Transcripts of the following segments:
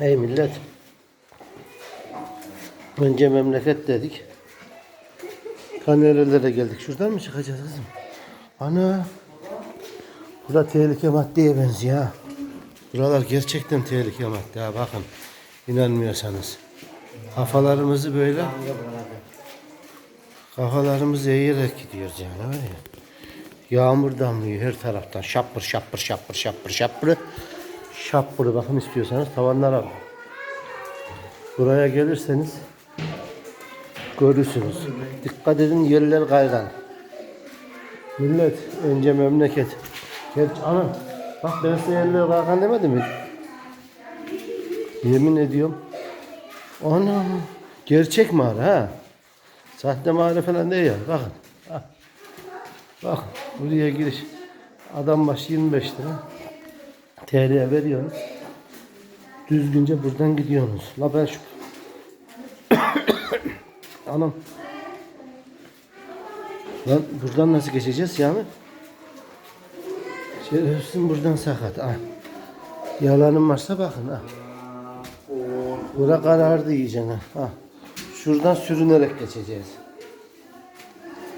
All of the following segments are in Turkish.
Ey millet. Önce memleket dedik. Ta nerelere geldik? Şuradan mı çıkacağız kızım? Ana. Bura tehlike maddeye benziyor. Buralar gerçekten tehlike madde ha bakın. İnanmıyorsanız. Kafalarımızı böyle kafalarımızı eğerek gidiyoruz yani var ya. Yağmur damlıyor her taraftan. Şapır şapır şapır şapır şapır. Şapır bakın istiyorsanız tavanlara bak. Buraya gelirseniz görürsünüz. Dikkat edin yerler kaygan. Millet önce memleket. Gel ana. Bak ben size yerler kaygan demedim mi? Yemin ediyorum. Ana. Gerçek mağara ha. Sahte mağara falan değil ya. Bakın. Ha. Bak buraya giriş. Adam başı 25 lira. TL veriyorsunuz. Düzgünce buradan gidiyorsunuz. La ben şu... Anam. Lan buradan nasıl geçeceğiz yani? Şerefsin buradan sakat. Ah. Yalanım varsa bakın ha. Bura karardı iyice ha. ha. Şuradan sürünerek geçeceğiz.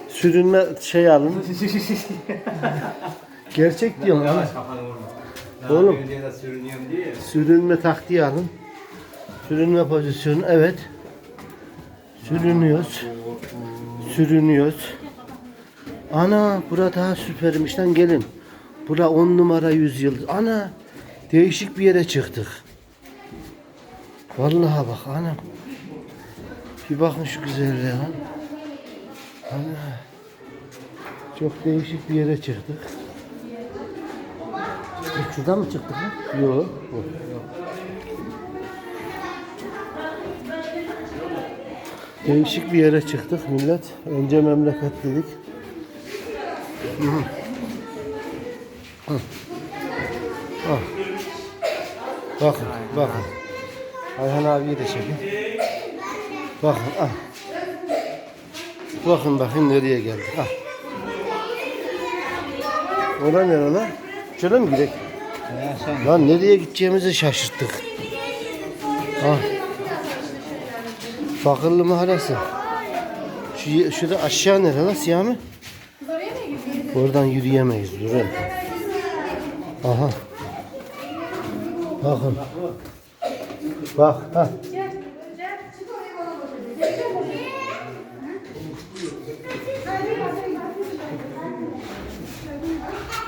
Sürünme şey alın. Gerçek diyorum. Yavaş kafanı vurma. Oğlum. Sürünüyorum diye. Sürünme taktiği alın. Sürünme pozisyonu evet. Sürünüyoruz. Sürünüyoruz. Ana bura daha süpermiş lan gelin. Bura 10 numara 100 yıldız. Ana değişik bir yere çıktık. Vallahi bak ana. Bir bakın şu güzelliğe lan. Ana. Çok değişik bir yere çıktık. E, Şuradan mı çıktık lan? Yok. Yok. Değişik bir yere çıktık millet. Önce memleket dedik. Hı. Hı. Bakın, bakın. Ayhan abiyi de çekin. Bakın, ah. Bakın bakın nereye geldik. Ah. Ora nere lan? Şöyle mi gidelim? Lan nereye gideceğimizi şaşırttık. Ah. Fakirli mahallesi. Şu, şurada aşağı nere lan siyah mı? Oradan yürüyemeyiz durun. Aha. Bakın. Bak ha.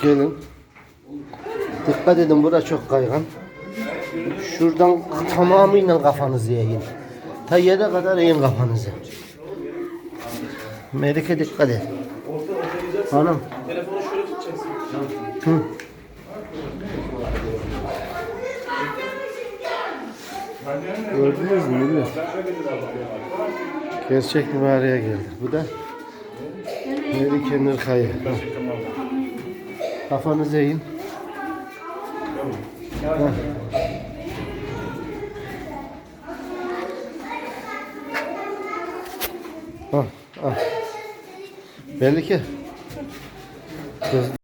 Gelin. Dikkat edin bura çok kaygan. Şuradan tamamıyla kafanızı eğin. Ta yere kadar eğin kafanızı. Melike dikkat et. Hanım. Telefonu şöyle tutacaksın. Hı. Gördünüz mü millet? Gerçek mağaraya geldik. Bu da Melike Nurkaya. Hı. Kafanızı eğin. Heh. Hah, ah. Belli ki.